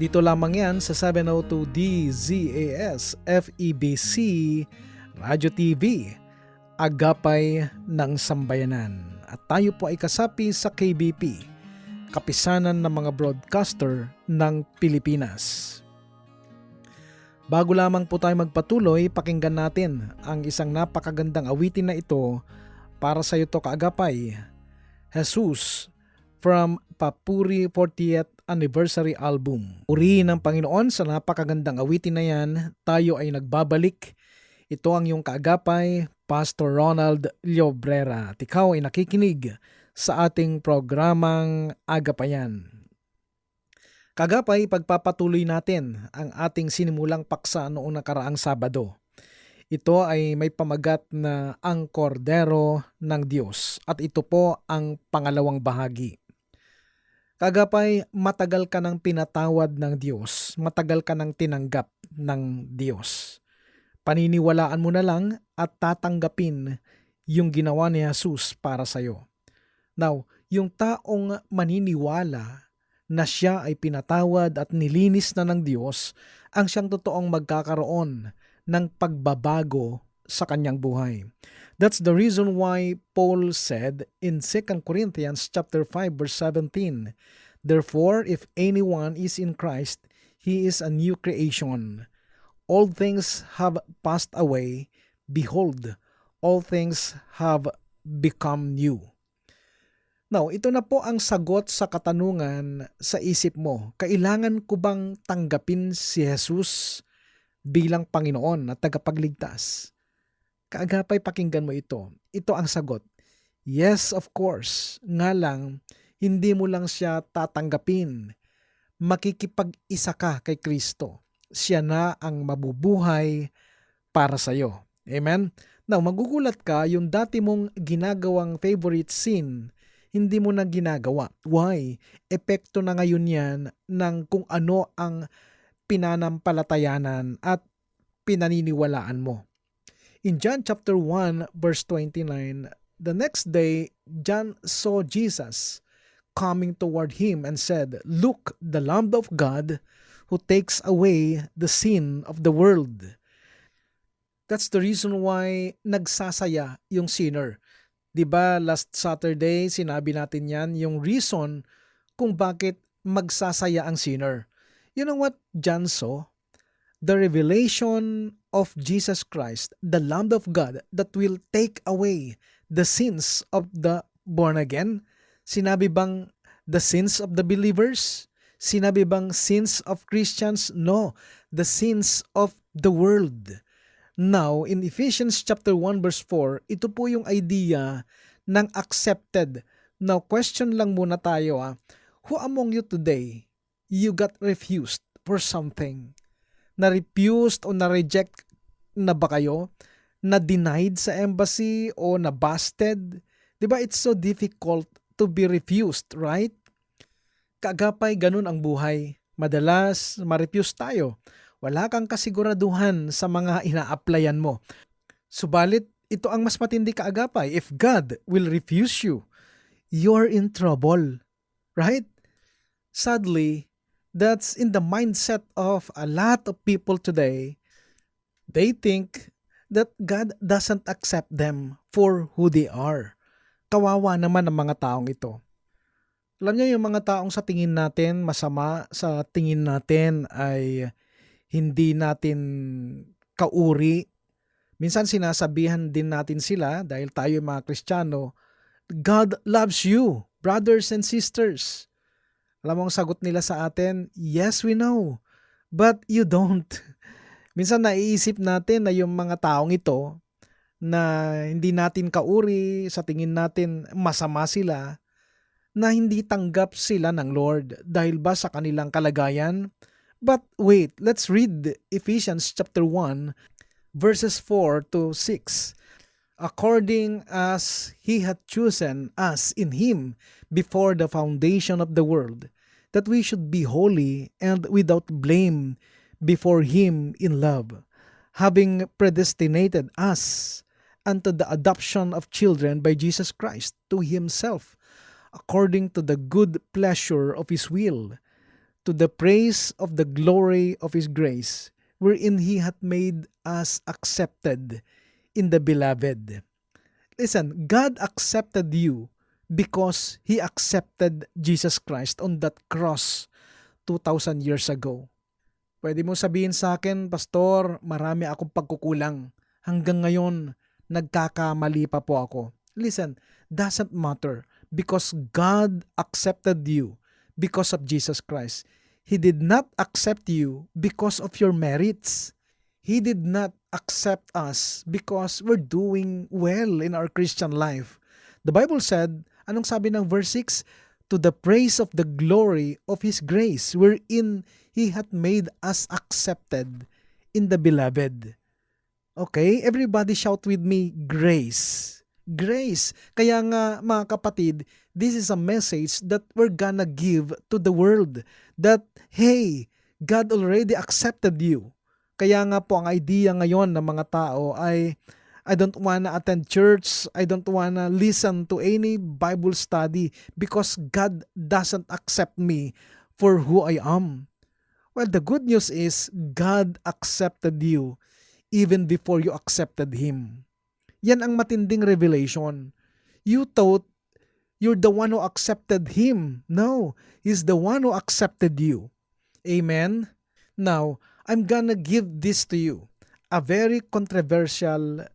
Dito lamang yan sa 702 DZAS FEBC Radio TV, Agapay ng Sambayanan. At tayo po ay kasapi sa KBP, Kapisanan ng mga Broadcaster ng Pilipinas. Bago lamang po tayo magpatuloy, pakinggan natin ang isang napakagandang awitin na ito para sa iyo to kaagapay. Jesus from Papuri 40th Anniversary Album. Uri ng Panginoon sa napakagandang awitin na yan, tayo ay nagbabalik. Ito ang iyong kaagapay, Pastor Ronald Llobrera. At ikaw ay nakikinig sa ating programang Agapayan. Kagapay, pagpapatuloy natin ang ating sinimulang paksa noong nakaraang Sabado. Ito ay may pamagat na ang kordero ng Diyos at ito po ang pangalawang bahagi. Kagapay, matagal ka nang pinatawad ng Diyos, matagal ka nang tinanggap ng Diyos. Paniniwalaan mo na lang at tatanggapin yung ginawa ni Jesus para sa iyo. Now, yung taong maniniwala na siya ay pinatawad at nilinis na ng Diyos, ang siyang totoong magkakaroon ng pagbabago sa kanyang buhay. That's the reason why Paul said in 2 Corinthians chapter 5 verse 17, Therefore if anyone is in Christ, he is a new creation. All things have passed away, behold, all things have become new. Now, ito na po ang sagot sa katanungan sa isip mo. Kailangan ko bang tanggapin si Jesus bilang Panginoon at tagapagligtas? Kaagapay pakinggan mo ito. Ito ang sagot. Yes, of course. Nga lang, hindi mo lang siya tatanggapin. Makikipag-isa ka kay Kristo. Siya na ang mabubuhay para sa iyo. Amen? Now, magugulat ka yung dati mong ginagawang favorite sin, hindi mo na ginagawa. Why? Epekto na ngayon yan ng kung ano ang pinanampalatayanan at pinaniniwalaan mo. In John chapter 1 verse 29, the next day John saw Jesus coming toward him and said, Look, the Lamb of God who takes away the sin of the world. That's the reason why nagsasaya yung sinner. 'Di ba last Saturday sinabi natin 'yan yung reason kung bakit magsasaya ang sinner. You know what John saw? The revelation of Jesus Christ, the Lamb of God that will take away the sins of the born again. Sinabi bang the sins of the believers? Sinabi bang sins of Christians? No, the sins of the world. Now, in Ephesians chapter 1 verse 4, ito po yung idea ng accepted. Now, question lang muna tayo ah. Who among you today, you got refused for something? Na-refused o na-reject na ba kayo? Na-denied sa embassy o na-busted? Di ba it's so difficult to be refused, right? Kagapay ganun ang buhay. Madalas, ma-refuse tayo wala kang kasiguraduhan sa mga ina-applyan mo. Subalit, ito ang mas matindi kaagapay. If God will refuse you, you're in trouble. Right? Sadly, that's in the mindset of a lot of people today. They think that God doesn't accept them for who they are. Kawawa naman ang mga taong ito. Alam niyo yung mga taong sa tingin natin masama, sa tingin natin ay hindi natin kauri. Minsan sinasabihan din natin sila dahil tayo mga Kristiyano, God loves you, brothers and sisters. Alam mo ang sagot nila sa atin, yes we know, but you don't. Minsan naiisip natin na yung mga taong ito na hindi natin kauri, sa tingin natin masama sila, na hindi tanggap sila ng Lord dahil ba sa kanilang kalagayan, But wait, let's read Ephesians chapter 1 verses 4 to 6. According as he hath chosen us in him before the foundation of the world, that we should be holy and without blame before him in love, having predestinated us unto the adoption of children by Jesus Christ to himself, according to the good pleasure of his will, to the praise of the glory of his grace, wherein he hath made us accepted in the beloved. Listen, God accepted you because he accepted Jesus Christ on that cross 2,000 years ago. Pwede mo sabihin sa akin, Pastor, marami akong pagkukulang. Hanggang ngayon, nagkakamali pa po ako. Listen, doesn't matter because God accepted you because of Jesus Christ. He did not accept you because of your merits. He did not accept us because we're doing well in our Christian life. The Bible said, anong sabi ng verse 6? To the praise of the glory of His grace, wherein He hath made us accepted in the beloved. Okay, everybody shout with me, grace. Grace. Kaya nga mga kapatid, this is a message that we're gonna give to the world that, hey, God already accepted you. Kaya nga po ang idea ngayon ng mga tao ay I don't wanna attend church, I don't wanna listen to any Bible study because God doesn't accept me for who I am. Well, the good news is God accepted you even before you accepted Him. Yan ang matinding revelation. You thought you're the one who accepted Him. No, He's the one who accepted you. Amen? Now, I'm gonna give this to you. A very controversial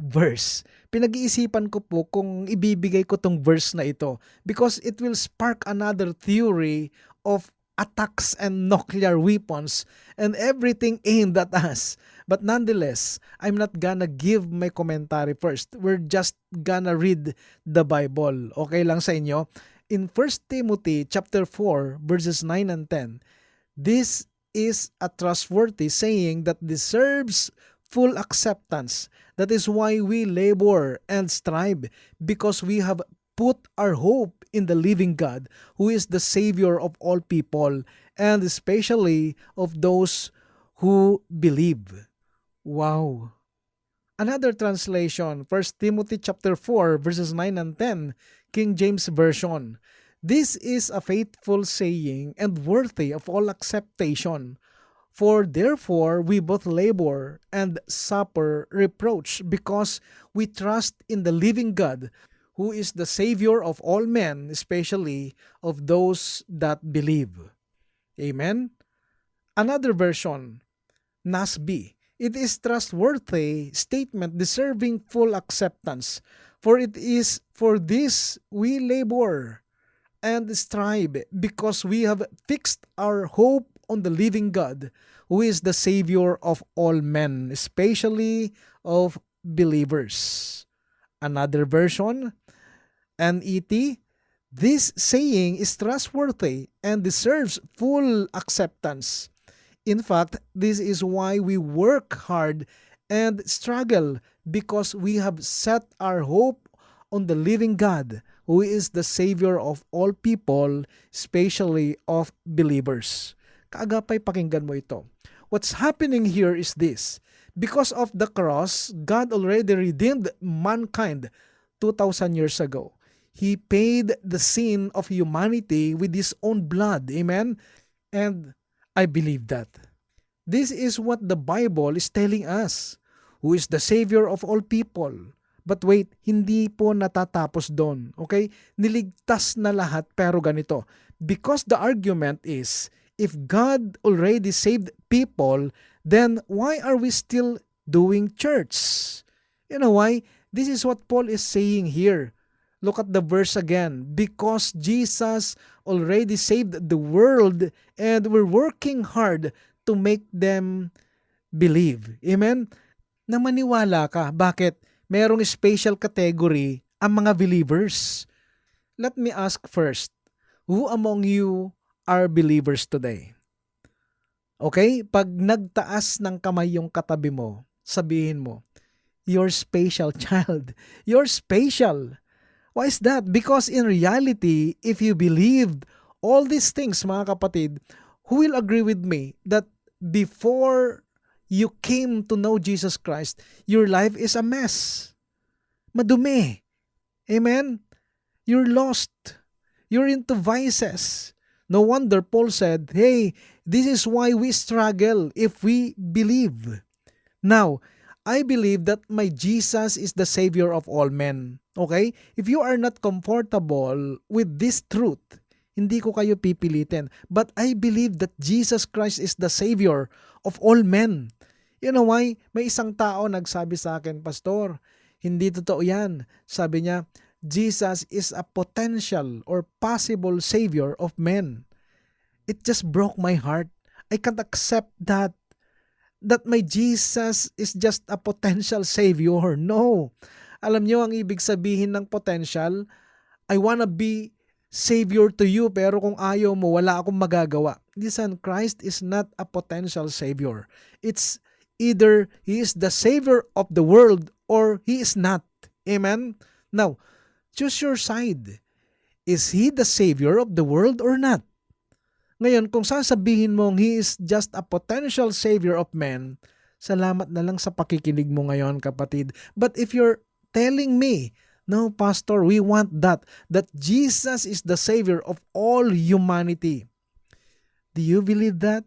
verse. Pinag-iisipan ko po kung ibibigay ko tong verse na ito because it will spark another theory of attacks and nuclear weapons and everything aimed at us. But nonetheless, I'm not gonna give my commentary first. We're just gonna read the Bible. Okay lang sa inyo? In 1 Timothy chapter 4 verses 9 and 10, this is a trustworthy saying that deserves full acceptance. That is why we labor and strive because we have put our hope in the living God who is the Savior of all people and especially of those who believe. Wow. Another translation, 1 Timothy chapter 4 verses 9 and 10, King James Version. This is a faithful saying and worthy of all acceptation. For therefore we both labor and suffer reproach because we trust in the living God who is the Savior of all men, especially of those that believe. Amen? Another version, NASB. It is trustworthy statement deserving full acceptance, for it is for this we labor and strive because we have fixed our hope on the living God, who is the Savior of all men, especially of believers. Another version, NET, this saying is trustworthy and deserves full acceptance. In fact, this is why we work hard and struggle because we have set our hope on the living God, who is the Savior of all people, especially of believers. Kaagapay pakinggan mo ito. What's happening here is this. Because of the cross, God already redeemed mankind 2,000 years ago. He paid the sin of humanity with His own blood. Amen? And I believe that. This is what the Bible is telling us, who is the Savior of all people. But wait, hindi po natatapos doon. Okay? Niligtas na lahat pero ganito. Because the argument is, if God already saved people, then why are we still doing church? You know why? This is what Paul is saying here. Look at the verse again. Because Jesus already saved the world and we're working hard to make them believe. Amen? Na maniwala ka. Bakit? Merong special category ang mga believers. Let me ask first, who among you are believers today? Okay? Pag nagtaas ng kamay yung katabi mo, sabihin mo, you're special child. You're special. Why is that? Because in reality, if you believed all these things, mga kapatid, who will agree with me that before you came to know Jesus Christ, your life is a mess. Madumi. Amen? You're lost. You're into vices. No wonder Paul said, Hey, this is why we struggle if we believe. Now, I believe that my Jesus is the Savior of all men. Okay? If you are not comfortable with this truth, hindi ko kayo pipilitin. But I believe that Jesus Christ is the Savior of all men. You know why? May isang tao nagsabi sa akin, Pastor, hindi totoo yan. Sabi niya, Jesus is a potential or possible Savior of men. It just broke my heart. I can't accept that that my Jesus is just a potential Savior. No. Alam niyo ang ibig sabihin ng potential? I wanna be Savior to you pero kung ayaw mo, wala akong magagawa. Listen, Christ is not a potential Savior. It's either He is the Savior of the world or He is not. Amen? Now, choose your side. Is He the Savior of the world or not? Ngayon, kung sasabihin mong He is just a potential Savior of men, salamat na lang sa pakikinig mo ngayon, kapatid. But if you're telling me, no, Pastor, we want that, that Jesus is the Savior of all humanity. Do you believe that?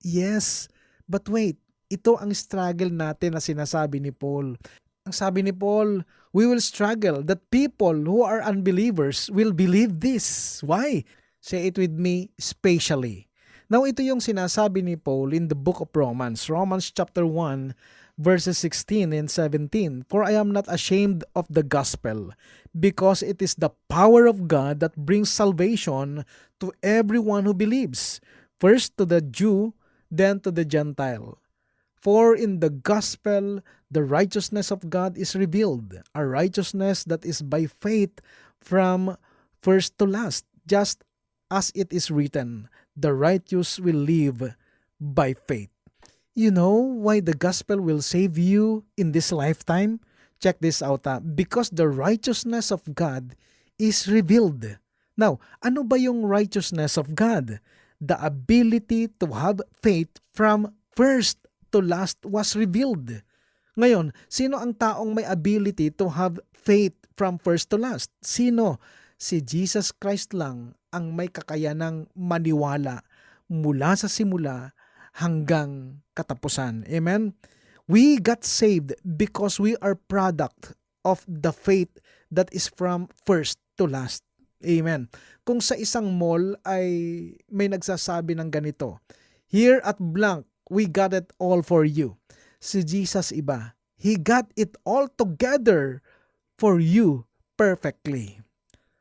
Yes. But wait, ito ang struggle natin na sinasabi ni Paul. Ang sabi ni Paul, we will struggle that people who are unbelievers will believe this. Why? Say it with me, spatially. Now, ito yung sinasabi ni Paul in the book of Romans, Romans chapter 1, verses 16 and 17. For I am not ashamed of the gospel, because it is the power of God that brings salvation to everyone who believes, first to the Jew, then to the Gentile. For in the gospel, the righteousness of God is revealed, a righteousness that is by faith from first to last, just as it is written, the righteous will live by faith. You know why the gospel will save you in this lifetime? Check this out ah. Because the righteousness of God is revealed. Now, ano ba yung righteousness of God? The ability to have faith from first to last was revealed. Ngayon, sino ang taong may ability to have faith from first to last? Sino? Si Jesus Christ lang ang may kakayanang maniwala mula sa simula hanggang katapusan. Amen? We got saved because we are product of the faith that is from first to last. Amen. Kung sa isang mall ay may nagsasabi ng ganito, Here at blank, we got it all for you. Si Jesus iba, He got it all together for you perfectly.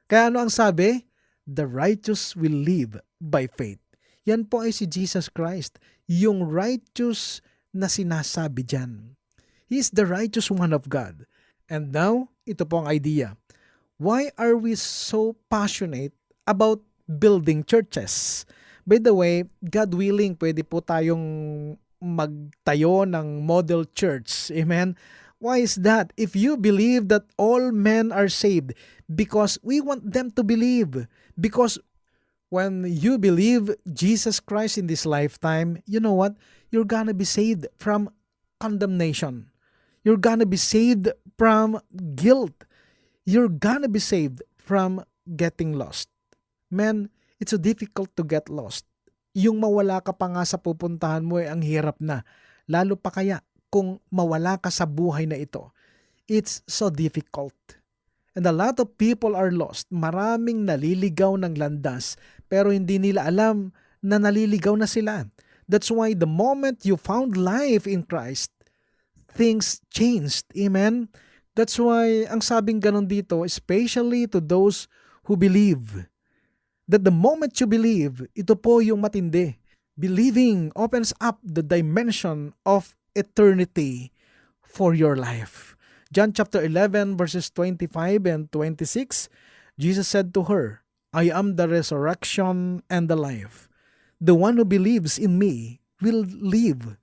Kaya ano ang sabi? The righteous will live by faith. Yan po ay si Jesus Christ, yung righteous na sinasabi dyan. He is the righteous one of God. And now, ito po ang idea. Why are we so passionate about building churches? By the way, God willing, pwede po tayong magtayo ng model church. Amen? Why is that? If you believe that all men are saved, because we want them to believe. Because when you believe Jesus Christ in this lifetime, you know what? You're gonna be saved from condemnation. You're gonna be saved from guilt. You're gonna be saved from getting lost. Man, it's so difficult to get lost. Yung mawala ka pa nga sa pupuntahan mo ay ang hirap na. Lalo pa kaya kung mawala ka sa buhay na ito. It's so difficult. And a lot of people are lost. Maraming naliligaw ng landas pero hindi nila alam na naliligaw na sila. That's why the moment you found life in Christ, things changed. Amen? That's why ang sabing ganun dito, especially to those who believe, that the moment you believe, ito po yung matindi. Believing opens up the dimension of eternity for your life. John chapter 11 verses 25 and 26, Jesus said to her, I am the resurrection and the life. The one who believes in me, will live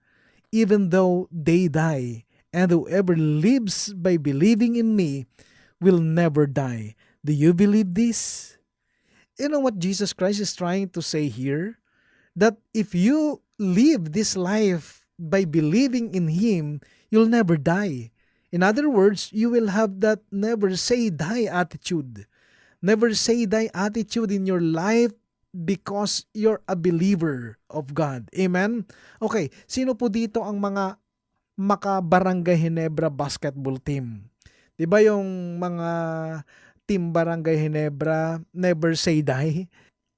even though they die. And whoever lives by believing in me will never die. Do you believe this? You know what Jesus Christ is trying to say here? That if you live this life by believing in Him, you'll never die. In other words, you will have that never say die attitude. Never say die attitude in your life because you're a believer of God. Amen? Okay, sino po dito ang mga maka-Barangay Hinebra basketball team? 'Di ba yung mga team Barangay Hinebra never say die?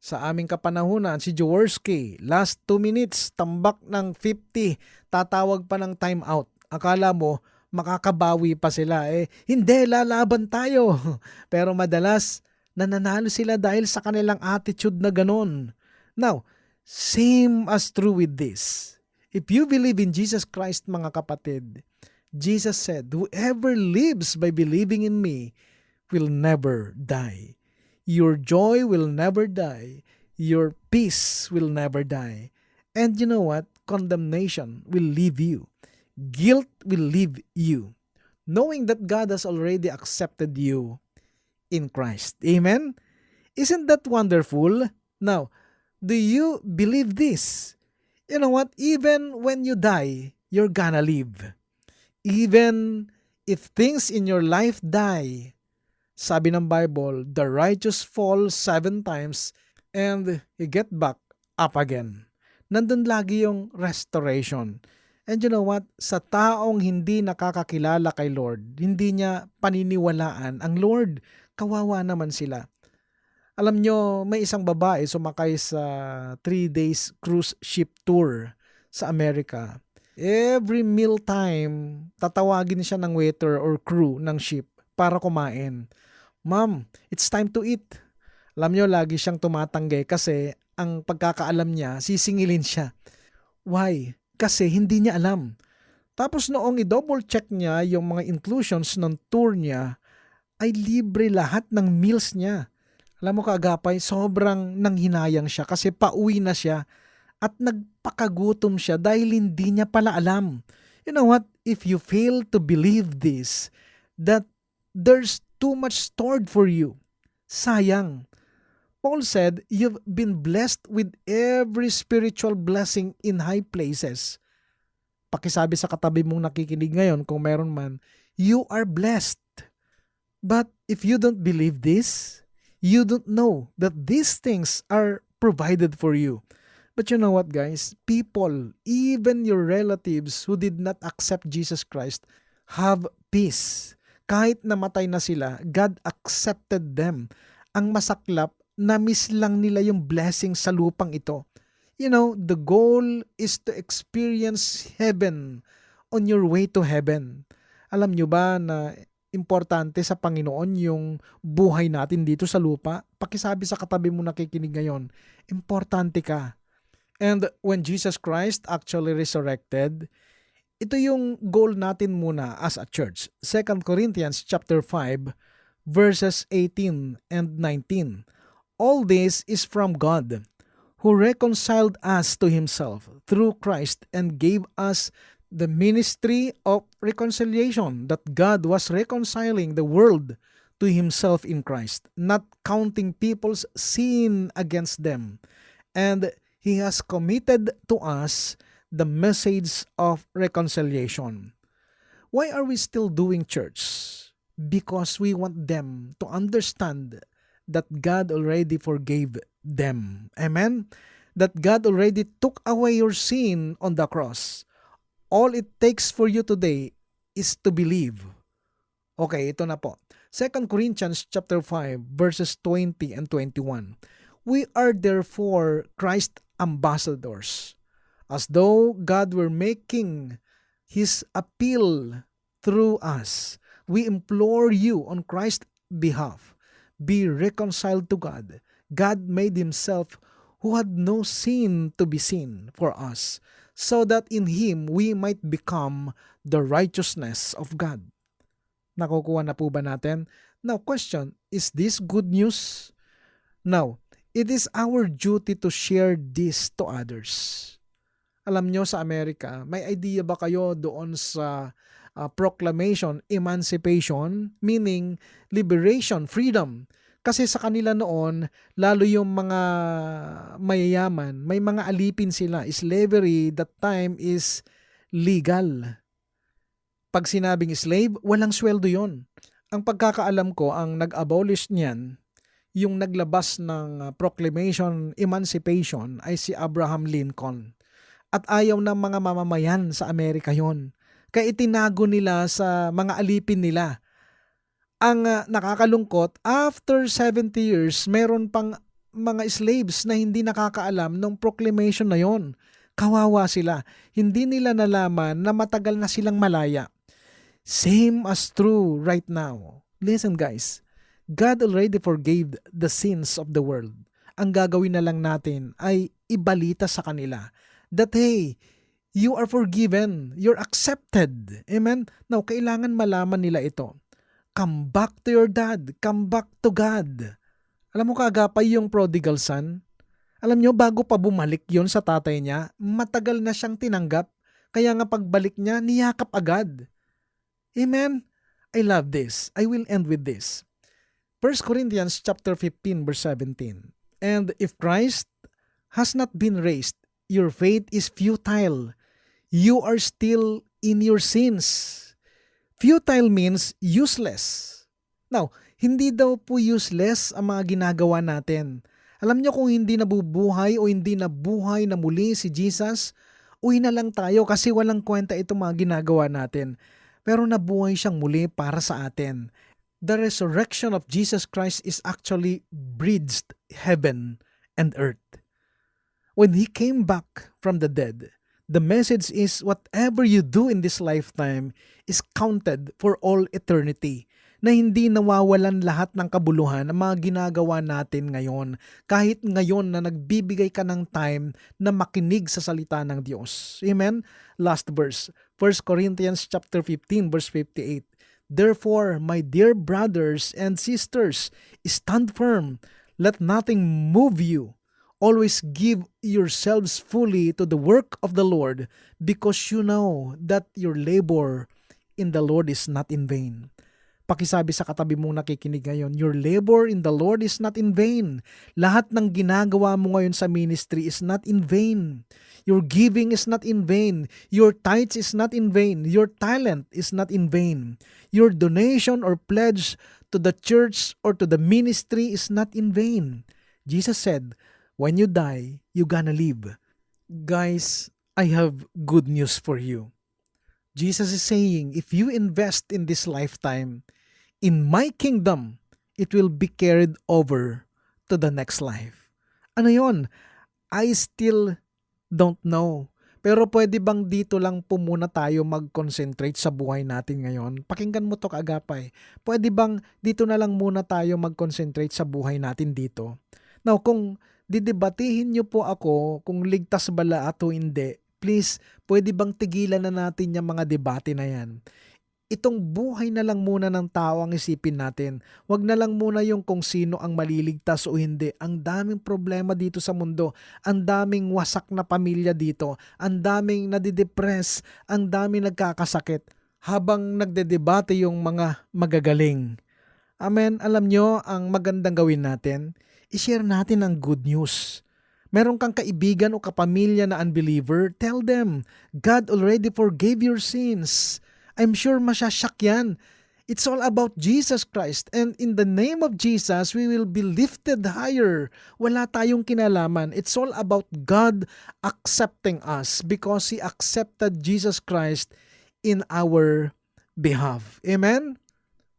Sa aming kapanahunan, si Jaworski, last 2 minutes, tambak ng 50, tatawag pa ng timeout. Akala mo, makakabawi pa sila. Eh, hindi, lalaban tayo. Pero madalas, nananalo sila dahil sa kanilang attitude na ganon. Now, same as true with this. If you believe in Jesus Christ, mga kapatid, Jesus said, Whoever lives by believing in me will never die. Your joy will never die. Your peace will never die. And you know what? Condemnation will leave you. Guilt will leave you. Knowing that God has already accepted you in Christ. Amen? Isn't that wonderful? Now, do you believe this? You know what? Even when you die, you're gonna live. Even if things in your life die, sabi ng Bible, the righteous fall seven times and you get back up again. Nandun lagi yung restoration. And you know what? Sa taong hindi nakakakilala kay Lord, hindi niya paniniwalaan ang Lord. Kawawa naman sila. Alam nyo, may isang babae sumakay sa 3 days cruise ship tour sa Amerika. Every meal time, tatawagin siya ng waiter or crew ng ship para kumain. Ma'am, it's time to eat. Alam nyo, lagi siyang tumatanggi kasi ang pagkakaalam niya, sisingilin siya. Why? Kasi hindi niya alam. Tapos noong i-double check niya yung mga inclusions ng tour niya, ay libre lahat ng meals niya. Alam mo kaagapay, sobrang nanghinayang siya kasi pauwi na siya at nagpakagutom siya dahil hindi niya pala alam. You know what? If you fail to believe this, that there's too much stored for you. Sayang. Paul said, You've been blessed with every spiritual blessing in high places. Pakisabi sa katabi mong nakikinig ngayon kung meron man, you are blessed. But if you don't believe this, you don't know that these things are provided for you. But you know what, guys? People, even your relatives who did not accept Jesus Christ, have peace. Kahit namatay na sila, God accepted them. Ang masaklap, na-miss lang nila yung blessing sa lupang ito. You know, the goal is to experience heaven on your way to heaven. Alam nyo ba na importante sa Panginoon yung buhay natin dito sa lupa. Pakisabi sa katabi mo nakikinig ngayon, importante ka. And when Jesus Christ actually resurrected, ito yung goal natin muna as a church. 2 Corinthians chapter 5 verses 18 and 19. All this is from God, who reconciled us to himself through Christ and gave us the ministry of reconciliation that God was reconciling the world to himself in Christ, not counting people's sin against them. And he has committed to us the message of reconciliation. Why are we still doing church? Because we want them to understand that God already forgave them. Amen? That God already took away your sin on the cross all it takes for you today is to believe. Okay, ito na po. 2 Corinthians chapter 5 verses 20 and 21. We are therefore Christ ambassadors, as though God were making his appeal through us. We implore you on Christ's behalf, be reconciled to God. God made himself who had no sin to be seen for us, so that in Him we might become the righteousness of God. Nakukuha na po ba natin? Now, question, is this good news? Now, it is our duty to share this to others. Alam nyo sa Amerika, may idea ba kayo doon sa uh, proclamation, emancipation, meaning liberation, freedom. Kasi sa kanila noon, lalo yung mga mayayaman, may mga alipin sila. Slavery that time is legal. Pag sinabing slave, walang sweldo yon. Ang pagkakaalam ko, ang nag-abolish niyan, yung naglabas ng uh, proclamation, emancipation ay si Abraham Lincoln. At ayaw ng mga mamamayan sa Amerika yon. Kaya itinago nila sa mga alipin nila. Ang uh, nakakalungkot, after 70 years, meron pang mga slaves na hindi nakakaalam ng proclamation na yon. Kawawa sila. Hindi nila nalaman na matagal na silang malaya. Same as true right now. Listen guys, God already forgave the sins of the world. Ang gagawin na lang natin ay ibalita sa kanila that hey, you are forgiven, you're accepted. Amen? Now, kailangan malaman nila ito. Come back to your dad, come back to God. Alam mo kagapay yung prodigal son? Alam nyo, bago pa bumalik yon sa tatay niya, matagal na siyang tinanggap. Kaya nga pagbalik niya, niyakap agad. Amen? I love this. I will end with this. 1 Corinthians chapter 15 verse 17. And if Christ has not been raised, your faith is futile. You are still in your sins. Futile means useless. Now, hindi daw po useless ang mga ginagawa natin. Alam niyo kung hindi nabubuhay o hindi nabuhay na muli si Jesus, uwi na lang tayo kasi walang kwenta itong mga ginagawa natin. Pero nabuhay siyang muli para sa atin. The resurrection of Jesus Christ is actually bridged heaven and earth. When He came back from the dead, the message is whatever you do in this lifetime is counted for all eternity na hindi nawawalan lahat ng kabuluhan ang mga ginagawa natin ngayon kahit ngayon na nagbibigay ka ng time na makinig sa salita ng Diyos. Amen? Last verse, 1 Corinthians chapter 15 verse 58. Therefore, my dear brothers and sisters, stand firm. Let nothing move you. Always give yourselves fully to the work of the Lord because you know that your labor in the Lord is not in vain. Pakisabi sa katabi mong nakikinig ngayon, your labor in the Lord is not in vain. Lahat ng ginagawa mo ngayon sa ministry is not in vain. Your giving is not in vain. Your tithes is not in vain. Your talent is not in vain. Your donation or pledge to the church or to the ministry is not in vain. Jesus said, when you die, you gonna live. Guys, I have good news for you. Jesus is saying, if you invest in this lifetime, in my kingdom, it will be carried over to the next life. Ano yon? I still don't know. Pero pwede bang dito lang po muna tayo mag-concentrate sa buhay natin ngayon? Pakinggan mo to kaagapay. Pwede bang dito na lang muna tayo mag-concentrate sa buhay natin dito? Now, kung didebatihin niyo po ako kung ligtas bala ato hindi, please, pwede bang tigilan na natin yung mga debate na yan? itong buhay na lang muna ng tao ang isipin natin. Huwag na lang muna yung kung sino ang maliligtas o hindi. Ang daming problema dito sa mundo. Ang daming wasak na pamilya dito. Ang daming nadidepress. Ang daming nagkakasakit. Habang nagdedebate yung mga magagaling. Amen. Alam nyo, ang magandang gawin natin, ishare natin ang good news. Meron kang kaibigan o kapamilya na unbeliever, tell them, God already forgave your sins. I'm sure masyasyak yan. It's all about Jesus Christ. And in the name of Jesus, we will be lifted higher. Wala tayong kinalaman. It's all about God accepting us because He accepted Jesus Christ in our behalf. Amen?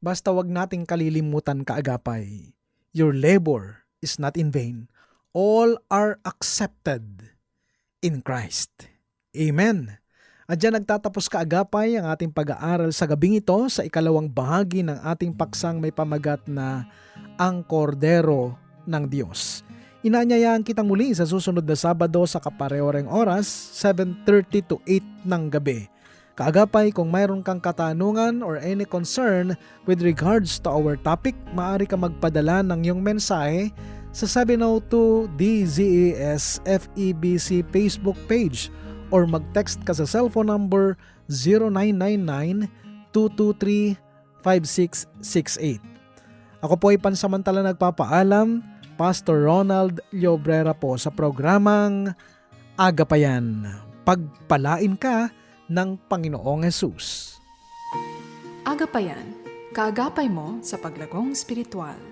Basta wag nating kalilimutan kaagapay. Your labor is not in vain. All are accepted in Christ. Amen. At dyan nagtatapos kaagapay ang ating pag-aaral sa gabing ito sa ikalawang bahagi ng ating paksang may pamagat na Ang Kordero ng Diyos. Inaanyayaan kitang muli sa susunod na Sabado sa kaparehoreng oras, 7.30 to 8 ng gabi. Kaagapay, kung mayroon kang katanungan or any concern with regards to our topic, maaari ka magpadala ng iyong mensahe sa 702 DZES FEBC Facebook page or mag-text ka sa cellphone number 0999-223-5668. Ako po ay pansamantala nagpapaalam, Pastor Ronald Llobrera po sa programang Agapayan. Pagpalain ka ng Panginoong Yesus. Agapayan, kaagapay mo sa paglagong spiritual.